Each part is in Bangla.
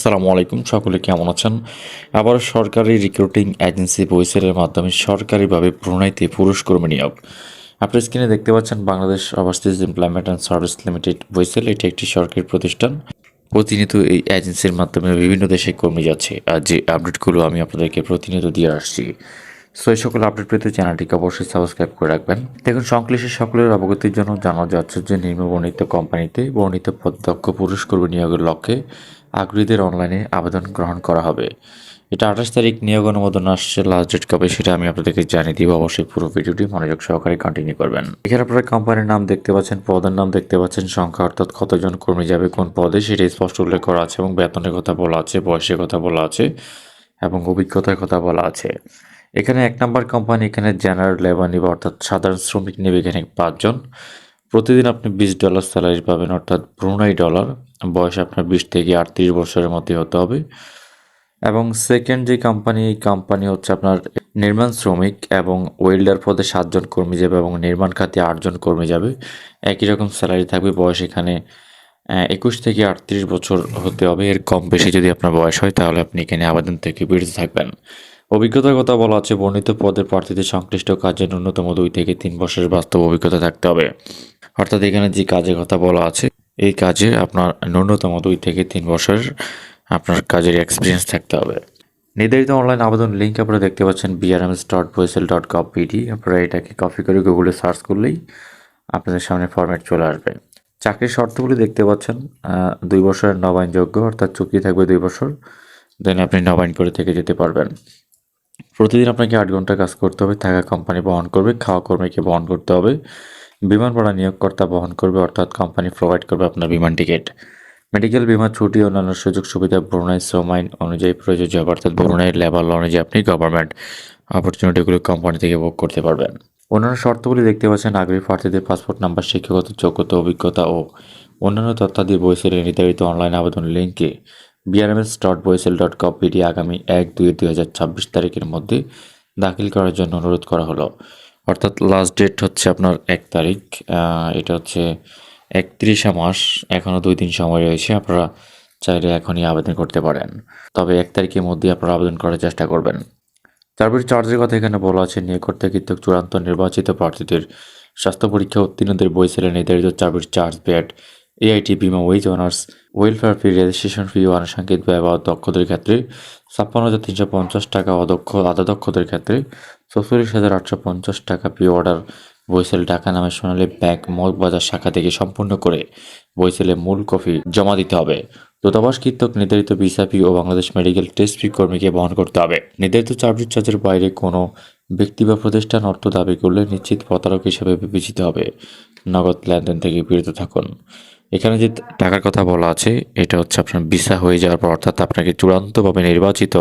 আসসালামু আলাইকুম, সকলে কেমন আছেন? আবার সরকারি রিক্রুটিং এজেন্সি বইসেলের মাধ্যমে সরকারিভাবে প্রণয়তে পুরুষ কর্মী নিয়োগ আপনি স্ক্রিনে দেখতে পাচ্ছেন Bangladesh overseas employment and services limited BOESL এটি একটি সরকারি প্রতিষ্ঠান। প্রতিনিয়ত এই এজেন্সির মাধ্যমে বিভিন্ন দেশে কর্মী যাচ্ছে। আর যে আপডেটগুলো আমি আপনাদেরকে প্রতিনিয়ত দিয়ে আসছি। সো এই সকল আপডেট পেতে চ্যানেলটিকে অবশ্যই সাবস্ক্রাইব করে রাখবেন। দেখুন, সংশ্লিষ্ট সকলের অবগতির জন্য জানা যাচ্ছে যে নিম্ন বর্ণিত কোম্পানিতে বর্ণিত পদক্ষ পুরুষ কর্মী নিয়োগের লক্ষ্যে আগ্রহীদের অনলাইনে আবেদন গ্রহণ করা হবে। এটা আঠাশ তারিখ নিয়োগ অনুমোদন আসছে লাস্ট ডেট কবে সেটা আমি আপনাদেরকে জানিয়ে দিব। অবশ্যই পুরো ভিডিওটি মনোযোগ সহকারে কন্টিনিউ করবেন। এখানে আপনারা কোম্পানির নাম দেখতে পাচ্ছেন, পদের নাম দেখতে পাচ্ছেন, সংখ্যা অর্থাৎ কতজন কর্মী যাবে কোন পদে, সেটা স্পষ্ট উল্লেখ করা আছে এবং বেতনের কথা বলা আছে, বয়সের কথা বলা আছে এবং অভিজ্ঞতার কথা বলা আছে। এখানে এক নম্বর কোম্পানি এখানে জেনারেল লেবার নিবে, অর্থাৎ সাধারণ শ্রমিক নেবে এখানে পাঁচজন। প্রতিদিন আপনি বিশ ডলার স্যালারি পাবেন, অর্থাৎ ব্রুনাই ডলার বয়স আপনার বিশ থেকে আটত্রিশ বছরের মধ্যে হতে হবে। এবং সেকেন্ড যে কোম্পানি এই কোম্পানি হচ্ছে আপনার নির্মাণ শ্রমিক এবং ওয়েল্ডার পদে সাতজন কর্মী যাবে এবং নির্মাণ খাতে আটজন কর্মী যাবে। একই রকম স্যালারি থাকবে, বয়স এখানে একুশ থেকে আটত্রিশ বছর হতে হবে। এর কম বেশি যদি আপনার বয়স হয়, তাহলে আপনি এখানে আবেদন থেকে বিরত থাকবেন। অভিজ্ঞতার কথা বলা আছে, বর্ণিত পদের প্রার্থীদের সংশ্লিষ্ট কাজে ন্যূনতম দুই থেকে তিন বছরের বাস্তব অভিজ্ঞতা থাকতে হবে। অর্থাৎ এখানে যে কাজের কথা বলা আছে, এই কাজে আপনার ন্যূনতম দুই থেকে তিন বছরের আপনার কাজের এক্সপিরিয়েন্স থাকতে হবে। নির্ধারিত অনলাইন আবেদন লিঙ্ক আপনারা দেখতে পাচ্ছেন BRMS dot BOESL dot gov BD আপনারা এটাকে কপি করে গুগলে সার্চ করলেই আপনাদের সামনে ফরম্যাট চলে আসবে। চাকরির শর্তগুলি দেখতে পাচ্ছেন দুই বছরের নবায়নযোগ্য অর্থাৎ চুক্তি থাকবে দুই বছর দেন আপনি নবায়ন করে থেকে যেতে পারবেন। প্রতিদিন আপনাকে আট ঘণ্টা কাজ করতে হবে, থাকা কোম্পানি বহন করবে, খাওয়া কর্মীকে বহন করতে হবে। বিমান ভাড়া নিয়োগকর্তা বহন করবে, অর্থাৎ কোম্পানি প্রোভাইড করবে আপনার বিমান টিকিট মেডিকেল বিমা ছুটি অন্যান্য সুযোগ সুবিধা ব্রুনাই শ্রম আইন অনুযায়ী প্রযোজ্য হবে অর্থাৎ ব্রুনাই লেবার ল অনুযায়ী আপনি গভর্নমেন্ট অপরচুনিটিগুলো কোম্পানি থেকে ভোগ করতে পারবেন। অন্যান্য শর্তগুলি দেখতে পাচ্ছেন, নাগরিক প্রার্থীদের পাসপোর্ট নাম্বার শিক্ষাগত যোগ্যতা, অভিজ্ঞতা ও অন্যান্য তথ্যাদি বইসেলে নির্ধারিত অনলাইন আবেদন লিঙ্কে BRMS dot BOESL dot gov BD আগামী এক দুই দুই হাজার ছাব্বিশ তারিখের মধ্যে দাখিল করার জন্য অনুরোধ করা হলো। অর্থাৎ লাস্ট ডেট হচ্ছে আপনার এক তারিখ এটা হচ্ছে একত্রিশে মাস এখনও দুই দিন সময় রয়েছে, আপনারা চাইলে এখনই আবেদন করতে পারেন। তবে এক তারিখের মধ্যে আপনারা আবেদন করার চেষ্টা করবেন। তারপরে চার্জের কথা এখানে বলা আছে নিয়োগ কৃতক চূড়ান্ত নির্বাচিত প্রার্থীদের স্বাস্থ্য পরীক্ষা উত্তীর্ণদের বই ছেলে নির্ধারিত চার্জের চার্জ ব্যাট এআইটি বিমা wage earners welfare fee registration fee ও আনুষঙ্গিক ব্যয় বা দক্ষদের ক্ষেত্রে ছাপ্পান্ন হাজার তিনশো পঞ্চাশ টাকা অদক্ষ আধা দক্ষদের ক্ষেত্রে চৌচল্লিশ হাজার আটশো পঞ্চাশ টাকা পি অর্ডার বইসেল ঢাকা নামে সোনালী ব্যাংক মগবাজার শাখা থেকে সম্পূর্ণ করে বইসেলে মূল কপি জমা দিতে হবে। দূতাবাস কৃতক নির্ধারিত ভিসা ফি ও বাংলাদেশ মেডিকেল টেস্ট ফি কর্মীকে বহন করতে হবে। নির্ধারিত চার্জ চার্জের বাইরে কোনো ব্যক্তি বা প্রতিষ্ঠান অর্থ দাবি করলে নিশ্চিত প্রতারক হিসেবে বিবেচিত হবে। নগদ লেনদেন থেকে বিরত থাকুন। এখানে যে টাকার কথা বলা আছে, এটা হচ্ছে আপনার ভিসা হয়ে যাওয়ার পর, অর্থাৎ আপনাকে চূড়ান্তভাবে নির্বাচিত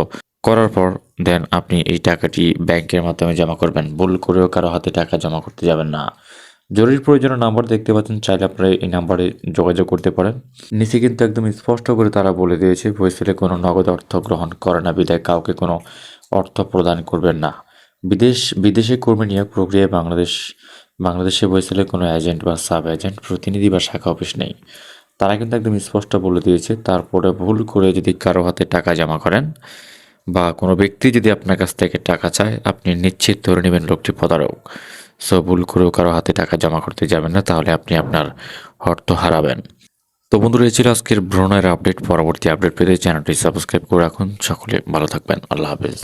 করার পর দেন আপনি এই টাকাটি ব্যাংকের মাধ্যমে জমা করবেন। ভুল করেও কারও হাতে টাকা জমা করতে যাবেন না। জরুরি প্রয়োজনীয় নাম্বার দেখতে পাচ্ছেন, চাইলে আপনারা এই নাম্বারে যোগাযোগ করতে পারেন। নিচে কিন্তু একদম স্পষ্ট করে তারা বলে দিয়েছে, ভয়েসেলে কোনো নগদ অর্থ গ্রহণ করে না বিদায় কাউকে কোনো অর্থ প্রদান করবেন না। বিদেশ, বিদেশে কর্মী নিয়োগ প্রক্রিয়ায় বাংলাদেশ বাংলাদেশে ভয়েসেলে কোনো এজেন্ট বা সাব এজেন্ট, প্রতিনিধি বা শাখা অফিস নেই। তারা কিন্তু একদম স্পষ্ট বলে দিয়েছে, তারপরে ভুল করে যদি কারও হাতে টাকা জমা করেন বা কোনো ব্যক্তি যদি আপনার কাছ থেকে টাকা চায়, আপনি নিশ্চিত ধরে নেবেন লোকটি প্রতারক। সো ভুল করেও কারও হাতে টাকা জমা করতে যাবেন না, তাহলে আপনি আপনার অর্থ হারাবেন। তো বন্ধুরা, এই ছিল আজকের ভ্রমণের আপডেট। পরবর্তী আপডেট পেতে চ্যানেলটি সাবস্ক্রাইব করে রাখুন। সকলে ভালো থাকবেন। আল্লাহ হাফেজ।